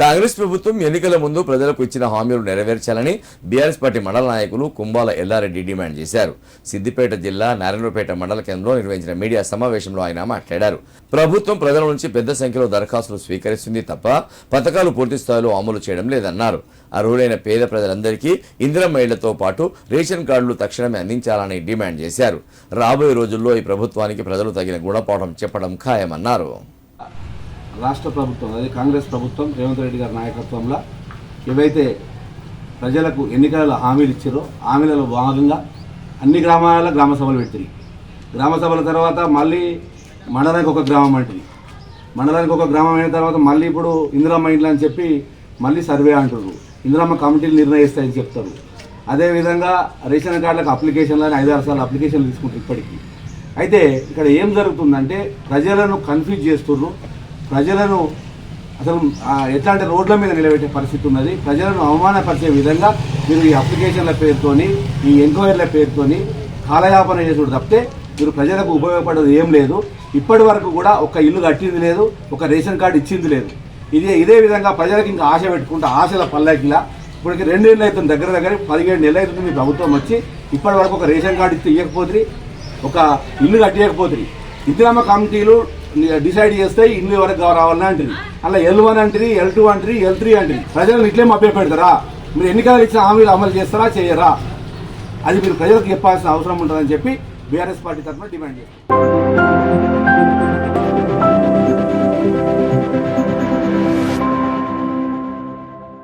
కాంగ్రెస్ ప్రభుత్వం ఎన్నికల ముందు ప్రజలకు ఇచ్చిన హామీలు నెరవేర్చాలని బీఆర్ఎస్ పార్టీ మండల నాయకులు కుంబాల ఎల్లారెడ్డి డిమాండ్ చేశారు. సిద్దిపేట జిల్లా నారాయణపేట మండల కేంద్రంలో నిర్వహించిన మీడియా సమావేశంలో ఆయన మాట్లాడారు. ప్రభుత్వం ప్రజల నుంచి పెద్ద సంఖ్యలో దరఖాస్తులు స్వీకరిస్తుంది తప్ప పథకాలు పూర్తి స్థాయిలో అమలు చేయడం లేదన్నారు. అర్హులైన పేద ప్రజలందరికీ ఇందిరమ్మ ఇళ్ళతో పాటు రేషన్ కార్డులు తక్షణమే అందించాలని డిమాండ్ చేశారు. రాబోయే రోజుల్లో ఈ ప్రభుత్వానికి ప్రజలు తగిన గుణపాఠం చెప్పడం ఖాయమన్నారు. రాష్ట్ర ప్రభుత్వం అదే కాంగ్రెస్ ప్రభుత్వం రేవంత్ రెడ్డి గారి నాయకత్వంలో ఏవైతే ప్రజలకు ఎన్నికలలో హామీలు ఇచ్చారో హామీలలో భాగంగా అన్ని గ్రామాలలో గ్రామ సభలు పెట్టింది గ్రామ సభల తర్వాత మళ్ళీ మండలానికి ఒక గ్రామం అంటుంది మండలానికి ఒక గ్రామం అయిన తర్వాత మళ్ళీ ఇప్పుడు ఇందిరమ్మ ఇండ్లు అని చెప్పి మళ్ళీ సర్వే అంటారు ఇందిరమ్మ కమిటీలు నిర్ణయిస్తాయని చెప్తారు. అదేవిధంగా రేషన్ కార్డులకు అప్లికేషన్లు అని ఐదారు సార్లు అప్లికేషన్లు తీసుకుంటారు ఇప్పటికీ. అయితే ఇక్కడ ఏం జరుగుతుందంటే ప్రజలను కన్ఫ్యూజ్ చేస్తున్నారు ప్రజలను అసలు ఎట్లాంటి రోడ్ల మీద నిలబెట్టే పరిస్థితి ఉన్నది. ప్రజలను అవమానపరిచే విధంగా మీరు ఈ అప్లికేషన్ల పేరుతోని ఈ ఎంక్వైరీల పేరుతోని కాలయాపన చేసుడు తప్పితే మీరు ప్రజలకు ఉపయోగపడేది ఏం లేదు. ఇప్పటి వరకు కూడా ఒక ఇల్లు కట్టింది లేదు ఒక రేషన్ కార్డు ఇచ్చింది లేదు. ఇదే ఇదే విధంగా ప్రజలకు ఇంకా ఆశ పెట్టుకుంటే ఆశల పల్లకిలా ఇప్పటికి రెండు నెలలు అవుతుంది దగ్గర దగ్గర పదిహేడు నెలలు అవుతుంది మీ ప్రభుత్వం వచ్చి ఇప్పటి వరకు ఒక రేషన్ కార్డు ఇస్తే ఇవ్వకపోతుంది ఒక ఇల్లు కట్టేయకపోతుంది ఇందిరామ కమిటీలు డిసైడ్ చేస్తే ఇల్లు వరకు రావాలని అంటుంది. అలా ఎల్ వన్ అంటుంది ఎల్ టూ అంటుంది ఎల్ త్రీ అంటుంది. ప్రజలను ఇట్లే మభ్య పెడతారా? మీరు ఎన్నికలు ఇచ్చిన హామీలు అమలు చేస్తారా చేయరా? అది మీరు ప్రజలకు చెప్పాల్సిన అవసరం ఉంటుందని చెప్పి బీఆర్ఎస్ పార్టీ తరఫున డిమాండ్ చేస్తారు